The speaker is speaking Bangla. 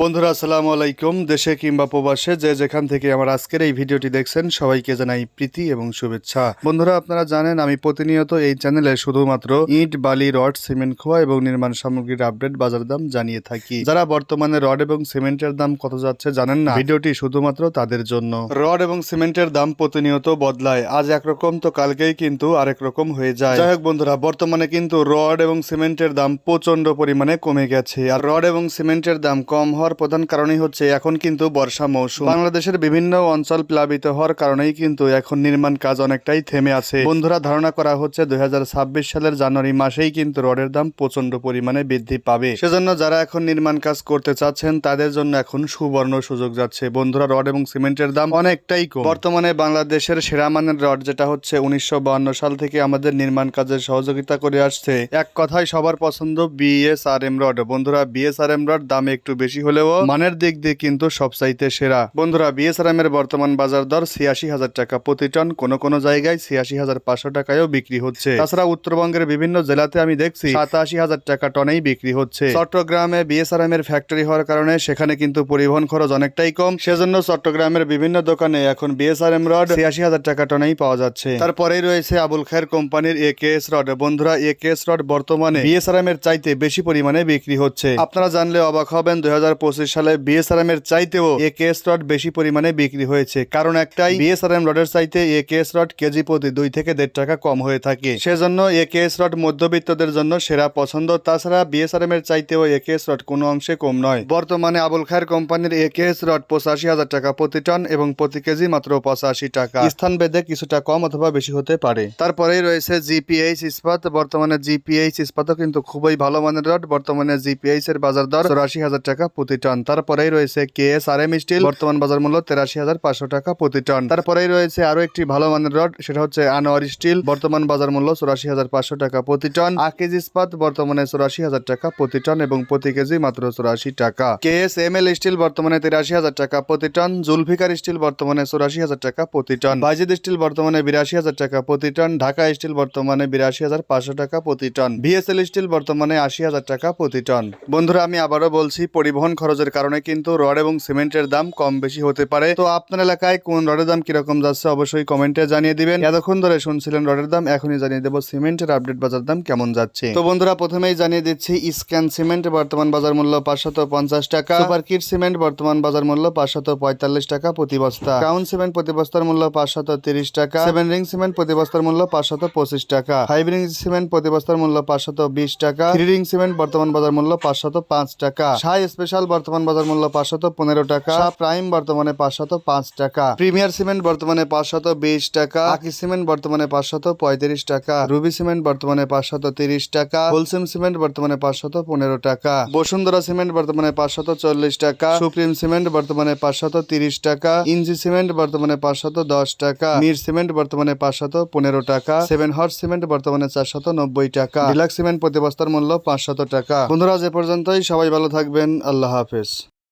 বন্ধুরা, আসসালামু আলাইকুম। দেশে কিংবা প্রবাসে যে যেখান থেকে আমার আজকের এই ভিডিওটি দেখছেন, সবাইকে জানাই প্রীতি এবং শুভেচ্ছা। বন্ধুরা, আপনারা জানেন আমি প্রতিনিয়ত এই চ্যানেলে শুধুমাত্র ইট, বালি, রড, সিমেন্ট খোয়া এবং নির্মাণ সামগ্রীর আপডেট বাজার দাম জানিয়ে থাকি। যারা বর্তমানে রড এবং সিমেন্টের দাম কত যাচ্ছে জানেন না? ভিডিওটি শুধুমাত্র তাদের জন্য। রড এবং সিমেন্টের দাম প্রতিনিয়ত বদলায়। আজ একরকম তো কালকেই কিন্তু আরেক রকম হয়ে যায়। যাই হোক বন্ধুরা, বর্তমানে কিন্তু রড এবং সিমেন্টের দাম প্রচণ্ড পরিমাণে কমে গেছে। আর রড এবং সিমেন্টের দাম কম হওয়ার প্রধান কারণই হচ্ছে এখন কিন্তু বর্ষা মৌসুম। বাংলাদেশের বিভিন্ন অঞ্চল প্লাবিত হওয়ার কারণেই কিন্তু এখন নির্মাণ কাজ অনেকটাই থেমে আছে। বন্ধুরা, ধারণা করা হচ্ছে দুই হাজার ছাব্বিশ সালের জানুয়ারি মাসেই কিন্তু রডের দাম প্রচণ্ড পরিমাণে বৃদ্ধি পাবে। সেজন্য যারা এখন নির্মাণ কাজ করতে চাচ্ছেন, তাদের জন্য এখন সুবর্ণ সুযোগ যাচ্ছে। বন্ধুরা, রড এবং সিমেন্টের দাম অনেকটাই কম। বর্তমানে বাংলাদেশের সেরা মানের রড যেটা হচ্ছে উনিশশো সাল থেকে আমাদের নির্মাণ কাজের সহযোগিতা করে আসছে। এক কথায়, সবার পছন্দ বিএসআরএম রড। বন্ধুরা বিএসআরএম রড দামে একটু বেশি হলেও মানের দিক দিয়ে কিন্তু সবচাইতে সেরা। বন্ধুরা বিএসআরএম এর বর্তমান বাজার দর ছিয়াশি হাজার টাকা প্রতি টন। কোনো কোনো জায়গায় ছিয়াশি হাজার পাঁচশো টাকায়ও বিক্রি হচ্ছে। তাছাড়া উত্তরবঙ্গের বিভিন্ন জেলাতে আমি দেখছি সাতাশি হাজার টাকা টনেই বিক্রি হচ্ছে। চট্টগ্রামে বিএসআরএম এর ফ্যাক্টরি হওয়ার কারণে সেখানে কিন্তু পরিবহন খরচ অনেকটাই কম। সেজন্য চট্টগ্রামের বিভিন্ন দোকানে এখন বিএসআরএম রড ছিয়াশি হাজার টাকা টনেই পাওয়া যাচ্ছে। তারপরেই রয়েছে আবুল খায়ের কোম্পানির এ কে এস রড বন্ধুরা এ কেএস রড বর্তমানে বিএসআরএম এর চাইতে বেশি পরিমাণে বিক্রি হচ্ছে। আপনারা জানলে অবাক হবেন, দুই হাজার সালে বিএসআরএম এর চাইতেও এ কেএস রড বেশি পরিমাণে বিক্রি হয়েছে। কারণ একটাই বিএসআরএম রডের চাইতে এ কেএস রড কেজি প্রতি দুই থেকে দেড় টাকা কম হয়ে থাকে। সেজন্য এ কেএস রড মধ্যবিত্তদের জন্য সেরা পছন্দ। তাছাড়া বিএসআরএম এর চাইতেও এ কেএস রড কোনো অংশে কম নয়। বর্তমানে আবুল খায়ের কোম্পানির এ কেএস রড পঁচাশি হাজার টাকা প্রতি টন এবং প্রতি কেজি মাত্র পঁচাশি টাকা। স্থান ভেদে কিছুটা কম অথবা বেশি হতে পারে। তারপরেই রয়েছে জিপিএইচ ইস্পাত। বর্তমানে জিপিএইচ ইস্পাতও কিন্তু খুবই ভালো মানের রড। বর্তমানে জিপিএইচ এর বাজার দর চৌরাশি হাজার টাকা প্রতি টন তারপরেই রয়েছে K S R M steel, বর্তমান বাজার মূল্য তেরাশি হাজার পাঁচশো টাকা প্রতি টন তারপরেই রয়েছে আরও একটি ভালো মানের রড, সেটা হচ্ছে আনোয়ার স্টিল, বর্তমান বাজার মূল্য চৌরাশি হাজার পাঁচশো টাকা প্রতি টন আকিজ ইস্পাত, বর্তমানে চৌরাশি হাজার টাকা প্রতি টন এবং প্রতি কেজি মাত্র চৌরাশি টাকা। K S M L steel, বর্তমানে তিরাশি হাজার টাকা প্রতি টন জুলফিকার স্টিল, বর্তমানে চৌরাশি হাজার টাকা প্রতি টন বাইজিদ স্টিল, বর্তমানে বিরাশি হাজার টাকা প্রতি টন ঢাকা স্টিল, বর্তমানে বিরাশি হাজার পাঁচশো টাকা প্রতি টন বিএসএল স্টিল, বর্তমানে আশি হাজার টাকা প্রতি টন বন্ধুরা, আমি আবারও বলছি, পরিবহন খরচের কারণে কিন্তু রড এবং সিমেন্টের দাম কম বেশি হতে পারে। তো আপনার এলাকায় কোন রডের দাম কীরকম যাচ্ছে অবশ্যই কমেন্টে জানিয়ে দিবেন। এতক্ষণ ধরে শুনছিলেন রডের দাম, এখনই জানিয়ে দেবো সিমেন্টের আপডেট বাজার দাম কেমন যাচ্ছে। তো বন্ধুরা, প্রথমেই জানিয়ে দিচ্ছি স্ক্যান সিমেন্ট বর্তমান বাজার মূল্য পাঁচশত পঞ্চাশ টাকা। সুপার কিট সিমেন্ট বর্তমান বাজার মূল্য পাঁচশত পঁয়তাল্লিশ টাকা প্রতি বস্তা। ক্রাউন সিমেন্ট প্রতি বস্তার মূল্য পাঁচশত তিরিশ টাকা। সেভেন রিং সিমেন্ট প্রতি বস্তার মূল্য পাঁচশত পঁচিশ টাকা। ফাইভ রিং সিমেন্ট প্রতি বস্তার মূল্য পাঁচশত বিশ টাকা। থ্রি রিং সিমেন্ট বর্তমান বাজার মূল্য পাঁচশত পাঁচ টাকা। সাই স্পেশাল বর্তমান বাজার মূল্য পাঁচশত পনেরো টাকা। প্রাইম বর্তমানে পাঁচশত পাঁচ টাকা। প্রিমিয়ার সিমেন্ট বর্তমানে পাঁচশত বিশ টাকা। আকি সিমেন্ট বর্তমানে পাঁচশত পঁয়ত্রিশ টাকা। রুবি সিমেন্ট বর্তমানে পাঁচশত তিরিশ টাকা। হোলসেম সিমেন্ট বর্তমানে পাঁচশত পনেরো টাকা। বসুন্ধরা সিমেন্ট বর্তমানে পাঁচশত চল্লিশ টাকা। সুপ্রিম সিমেন্ট বর্তমানে পাঁচশত তিরিশ টাকা। ইঞ্জি সিমেন্ট বর্তমানে পাঁচশত দশ টাকা। মির সিমেন্ট বর্তমানে পাঁচশত পনেরো টাকা। সেভেন হর্স সিমেন্ট বর্তমানে চারশত নব্বই টাকা। ডিলাক্স সিমেন্ট প্রতি বস্তার মূল্য পাঁচশত টাকা। বন্ধুরা যে পর্যন্তই। সবাই ভালো থাকবেন। আল্লাহ হাফেজ।